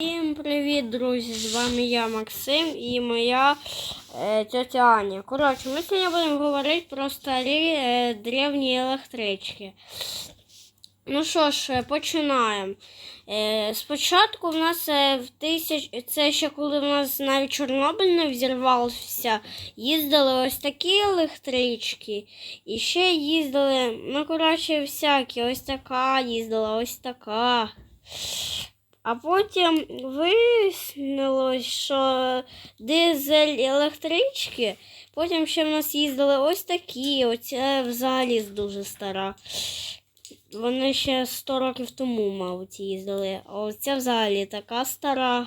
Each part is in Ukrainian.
Всім привіт, друзі! З вами я, Максим, і моя е, тетя Аня. Коротше, ми сьогодні будемо говорити про старі е, древні електрички. Ну що ж, е, починаємо. Е, спочатку в нас е, в тисяч... це ще коли в нас навіть Чорнобиль не взірвався, їздили ось такі електрички. І ще їздили, ну, коротше, всякі, ось така їздила, ось така. А потім вияснилось, що дизель електрички. Потім ще в нас їздили ось такі. Оця взагалі дуже стара. Вони ще 100 років тому, мабуть, їздили. А оця взагалі така стара.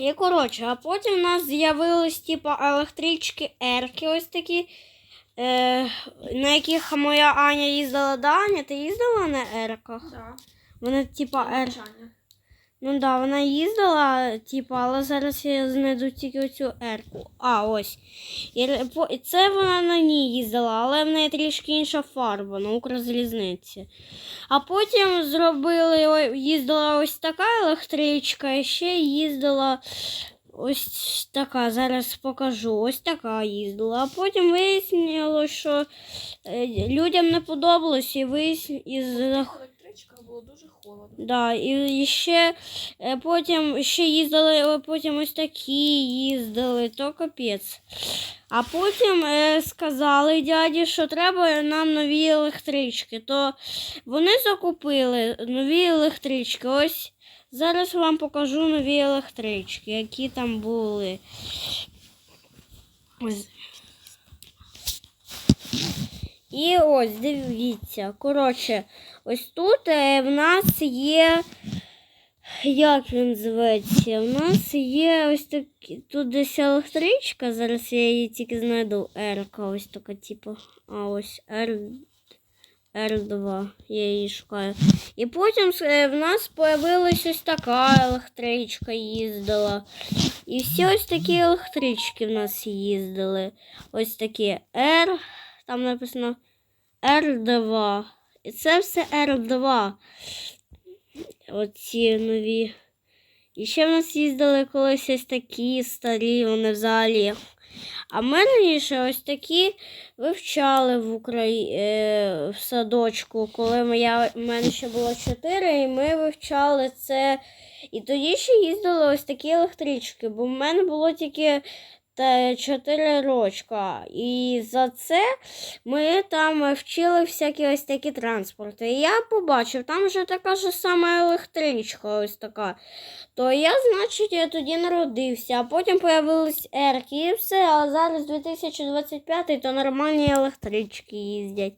І коротше, а потім у нас з'явились типу, електрички Ерки ось такі. Е, на яких моя Аня їздила Даня. Ти їздила на Ерках? Да. Вона типа Р. Навчання. Ну да, вона їздила, типа, але зараз я знайду тільки оцю Ерку. А, ось. І і це вона на ній їздила, але в неї трішки інша фарба на Укрзалізниці. А потім зробили, їздила ось така електричка, і ще їздила ось така. Зараз покажу. Ось така їздила. А потім вияснилось, що е, людям не подобалось і вияснилось. І з- було дуже холодно. Да, і, ще е, потім ще їздили, потім ось такі їздили, то капець. А потім е, сказали дяді, що треба нам нові електрички. То вони закупили нові електрички. Ось зараз вам покажу нові електрички, які там були. Ось. І ось, дивіться. Коротше, ось тут е, в нас є. Як він зветься? У нас є ось такі. Тут десь електричка. Зараз я її тільки знайду. Ерка, ось така, типу. А ось R. R2. Я її шукаю. І потім е, в нас появилась ось така електричка їздила. І всі ось такі електрички в нас їздили. Ось такі R. Там написано R2. І це все R2. Оці нові. І ще в нас їздили колись ось такі старі, вони взагалі. А ми раніше ось такі вивчали в Украї... е, в садочку, коли ми, я... мене ще було 4, і ми вивчали це. І тоді ще їздили ось такі електрички, бо в мене було тільки та 4 рочка. І за це ми там вчили всякі ось такі транспорти. І я побачив, там вже така ж сама електричка, ось така. То я, значить, я тоді народився, а потім появились ерки і все. А зараз 2025 то нормальні електрички їздять.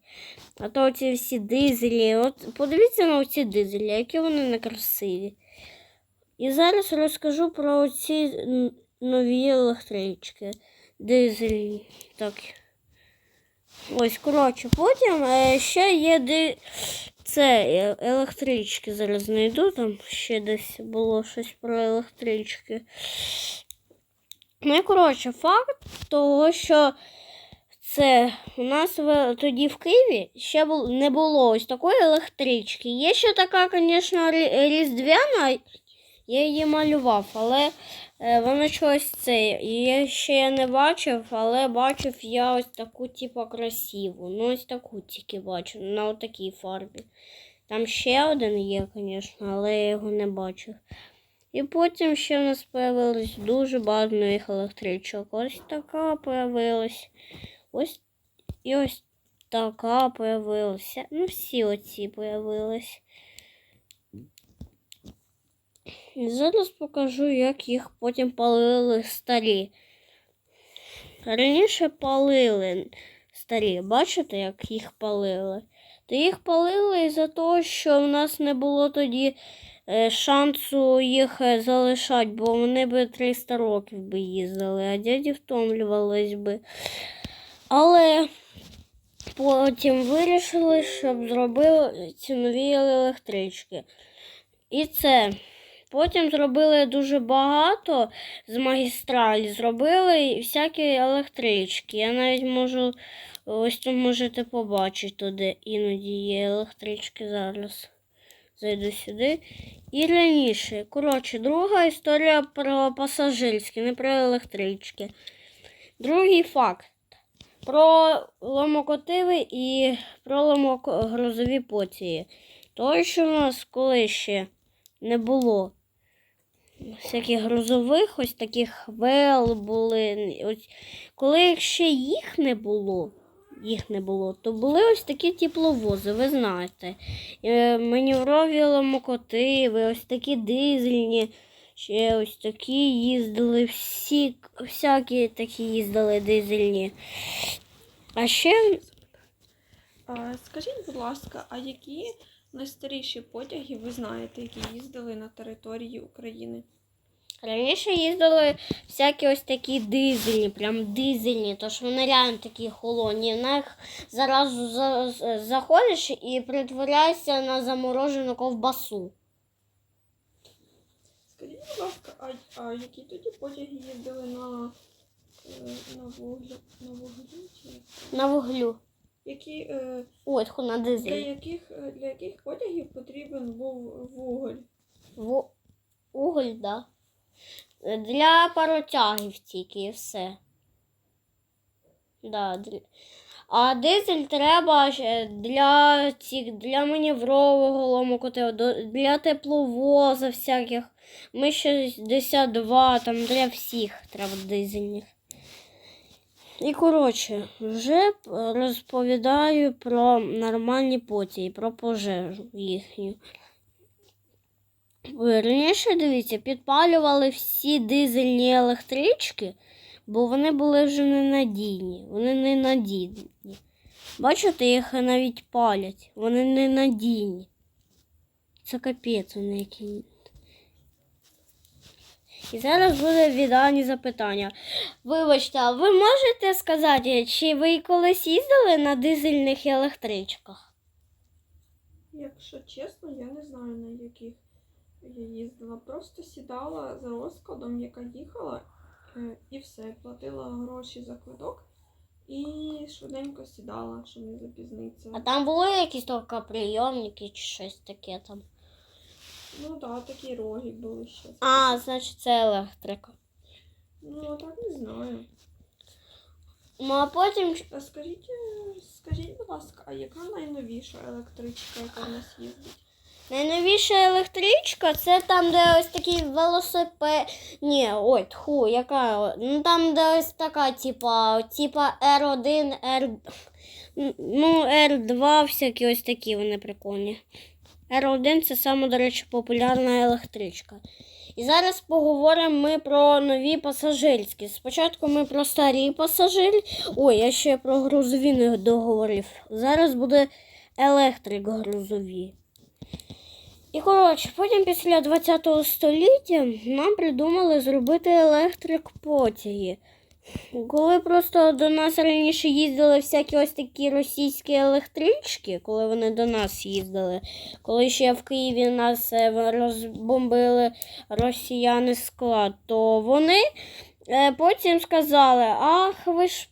А то ці всі дизелі. От подивіться на ці дизелі, які вони некрасиві. І зараз розкажу про ці нові електрички. Дизелі. Так. Ось, коротше, потім е, ще є ди... це е, електрички. Зараз знайду. Там ще десь було щось про електрички. Ну і коротше, факт того, що це у нас в, тоді в Києві ще не було ось такої електрички. Є ще така, звісно, різдвяна, я її малював, але е, вона чогось це. Її ще я не бачив, але бачив я ось таку, типу, красиву. Ну, ось таку тільки бачив, на такій фарбі. Там ще один є, звісно, але я його не бачив. І потім ще в нас появилось дуже багато нових електричок. Ось така появилась. Ось і ось така появилася. Ну, всі оці появились. І Зараз покажу, як їх потім палили старі. Раніше палили старі. Бачите, як їх палили? То їх палили із-за того, що в нас не було тоді е, шансу їх е, залишати, бо вони би 300 років би їздили, а дяді втомлювались би. Але потім вирішили, щоб зробили ці нові електрички. І це. Потім зробили дуже багато з магістралі, зробили всякі електрички. Я навіть можу, ось тут можете побачити, туди іноді є електрички зараз. Зайду сюди. І раніше. Коротше, друга історія про пасажирські, не про електрички. Другий факт. Про ломокотиви і про ломогрозові поції. Той, що у нас коли ще не було всяких грузових, ось таких вел були. Ось, коли ще їх не було, їх не було, то були ось такі тепловози, ви знаєте. Е, Маневрові ломокотиви, ось такі дизельні, ще ось такі їздили, всі, всякі такі їздили дизельні. А ще А, скажіть, будь ласка, а які найстаріші потяги ви знаєте, які їздили на території України? Раніше їздили всякі ось такі дизельні, прям дизельні, тож вони реально такі холодні. На них зараз за- за- заходиш і притворяєшся на заморожену ковбасу. Скажіть, будь ласка, а, а які тоді потяги їздили на, е, на вуглі? На вуглі чи? На вуглю. Які, е, Ой, тьху, на для, дизель. яких, е, для яких потягів потрібен був вуголь? Ву... Уголь, да. Для паротягів тільки і все. Да, для... А дизель треба ще для цих, для маневрового ломокотива, до- для тепловоза всяких. Ми 62, там для всіх треба дизельних. І коротше, вже розповідаю про нормальні потії, про пожежу їхню. Раніше, дивіться, підпалювали всі дизельні електрички, бо вони були вже ненадійні. Вони ненадійні. Бачите, їх навіть палять. Вони ненадійні. Це капець вони які. І зараз буде віддані запитання. Вибачте, а ви можете сказати, чи ви колись їздили на дизельних електричках? Якщо чесно, я не знаю на яких я їздила. Просто сідала за розкладом, яка їхала, е, і все. Платила гроші за квиток і швиденько сідала, щоб не запізнитися. А там були якісь тільки прийомники чи щось таке там? Ну так, такі роги були ще. А, значить, це електрика. Ну, так не знаю. Ну а потім А скажіть, е, скажіть, будь ласка, а яка найновіша електричка, яка в нас їздить? найновіша електричка це там, де ось такий велосипед. Ні, ой, тху, яка. Ну там, де ось така, типа, типа R1, R. Ну, R2, всякі ось такі вони прикольні. R1 це саме, до речі, популярна електричка. І зараз поговоримо ми про нові пасажирські. Спочатку ми про старі пасажирі. Ой, я ще про грузові не договорив. Зараз буде електрик грузові. І коротше, потім після 20 століття нам придумали зробити електрик потяги. Коли просто до нас раніше їздили всякі ось такі російські електрички, коли вони до нас їздили, коли ще в Києві нас е, розбомбили росіяни склад, то вони е, потім сказали: Ах, ви ж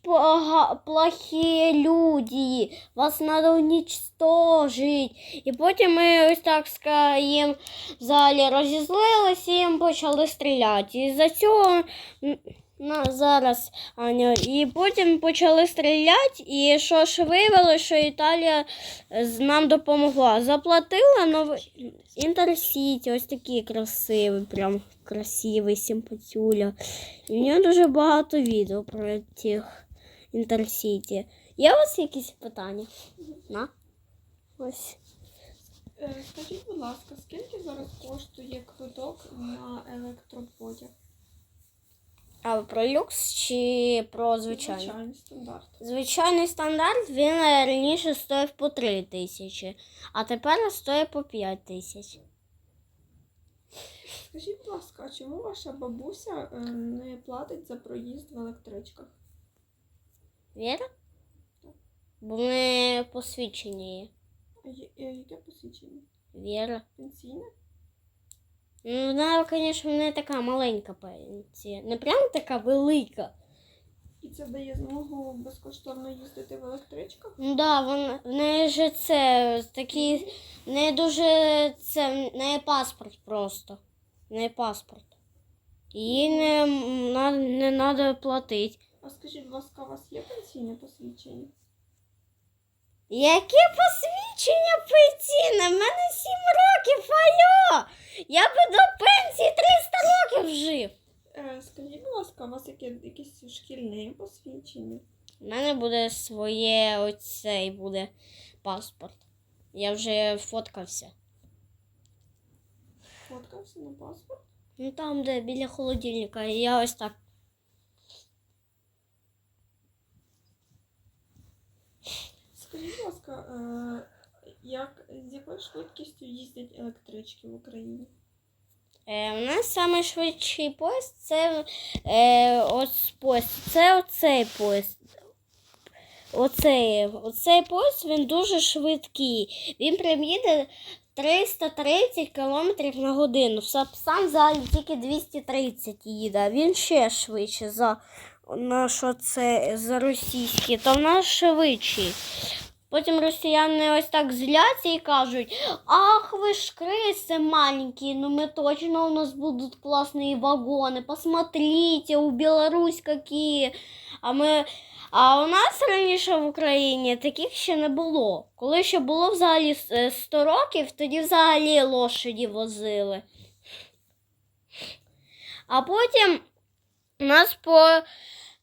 плохі люди, вас треба унічтожити. І потім ми ось так їм в залі розізлилися і їм почали стріляти. І за цього на, зараз Аня. І потім почали стріляти, і що ж виявилося, що Італія е, нам допомогла. Заплатила новий Інтерсіті, ось такий красивий, прям красивий, симпатюля. І в нього дуже багато відео про тих Інтерсіті. Є у вас якісь питання? На? Ось. Е, Скажіть, будь ласка, скільки зараз коштує квиток на електропотяг? А про люкс чи про звичайний? Звичайний стандарт. Звичайний стандарт він е, раніше стоїв по 3 тисячі, а тепер стоїть по 5 тисяч. Скажіть, будь ласка, а чому ваша бабуся е, не платить за проїзд в електричках? Віра? Бо ми посвідчені є. А е, яке посвідчення? Віра. Пенсійне? Ну, вона, звісно, не така маленька пенсія. Не прям така велика. І це дає змогу безкоштовно їздити в електричках? Ну да, вон, в неї же це такий, в неї дуже це в неї паспорт просто. В неї паспорт. Їй не, м, на- не треба платити. А скажіть, будь ласка, у вас є пенсійне посвідчення? Яке посвідчення пенсійне? В мене 7 років, алло! Я би до пенсії 300 років жив. Е, скажіть, яке, якесь шкільне посвідчення? У мене буде своє оцей буде паспорт. Я вже фоткався. Фоткався на паспорт? Ну там, де біля холодильника, і я ось так. Скажіть, будь ласка, е, як, з якою швидкістю їздять електрички в Україні? Е, у нас саме швидший поїзд це е, ось поїзд. Це оцей поїзд. Оцей, оцей поїзд він дуже швидкий. Він прям їде 330 км на годину. Сам, сам взагалі тільки 230 їде, він ще швидше за наш оце, за російський, то в нас швидший. Потім росіяни ось так зляться і кажуть, ах, ви ж криси маленькі, ну ми точно у нас будуть класні вагони. Посмотрите, у Білорусь які. А ми. А у нас раніше в Україні таких ще не було. Коли ще було взагалі е, 100 років, тоді взагалі лошаді возили. А потім нас по...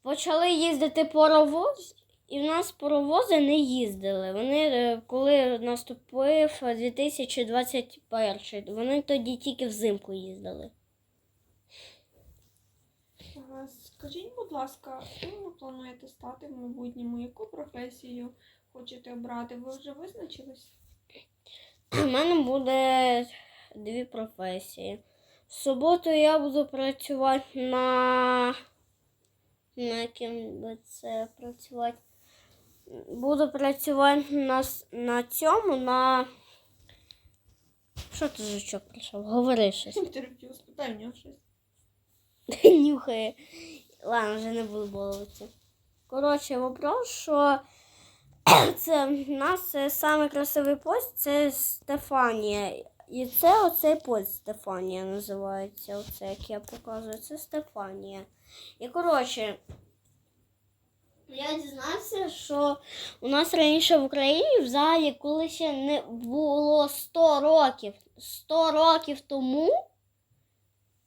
почали їздити паровоз, і в нас паровози не їздили. Вони, е, коли наступив 2021, вони тоді тільки взимку їздили. Скажіть, будь ласка, ким ви плануєте стати в майбутньому? Яку професію хочете обрати? Ви вже визначились? У мене буде дві професії. В суботу я буду працювати на. На яким би це працювати? Буду працювати на, на цьому, на. Що ти жучок прийшов? Говори щось. Інтерв'ю, спитай в нього щось. Нюхає. Ладно, вже не буду балуватися. Коротше, вопрос, що це в нас самий красивий пост це Стефанія. І це оцей пост Стефанія називається. Оце, як я показую, це Стефанія. І коротше, я дізнався, що у нас раніше в Україні взагалі, коли ще не було 100 років, 100 років тому.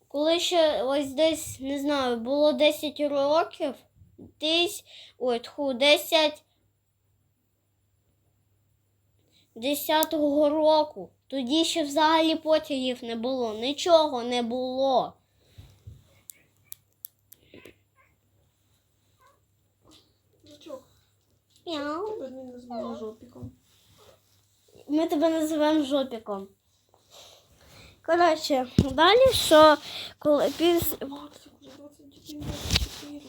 Коли ще ось десь, не знаю, було 10 років, десь, ой, тху, 10 10-го року. Тоді ще взагалі потягів не було, нічого не було. Мяу. жопіком. Ми тебе називаємо жопіком. Коротше, далі що коли піс... Максик, вже 21, 24.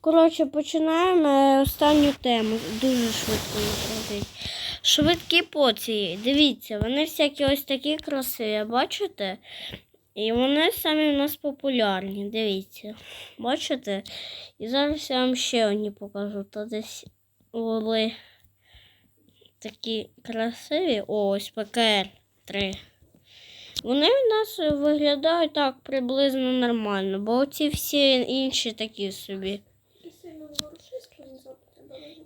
Коротше, починаємо е, останню тему. Дуже швидко находить. Швидкі поції. Дивіться, вони всякі ось такі красиві, бачите? І вони самі у нас популярні. Дивіться. Бачите? І зараз я вам ще одні покажу. То десь були такі красиві. О, ось ПКР 3. Вони в нас виглядають так приблизно нормально, бо ці всі інші такі собі.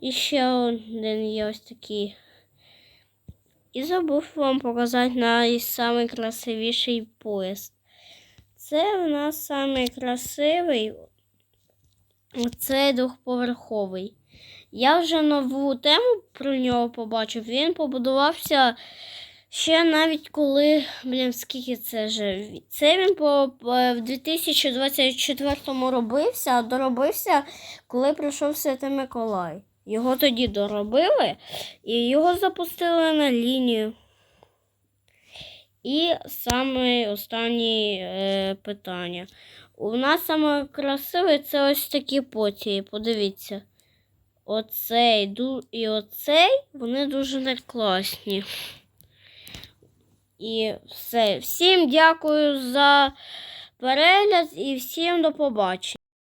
І ще один є ось такий. І забув вам показати найкрасивіший поїзд. Це в нас найкрасивий, оцей двохповерховий. Я вже нову тему про нього побачив. Він побудувався ще навіть коли, блін, скільки це вже. Це він по, по- в 2024 робився, а доробився коли прийшов Святий Миколай. Його тоді доробили і його запустили на лінію. І саме останнє е, питання. У нас саме красиве це ось такі потії. Подивіться. Оцей і оцей вони дуже не класні. І все. Всім дякую за перегляд і всім до побачення.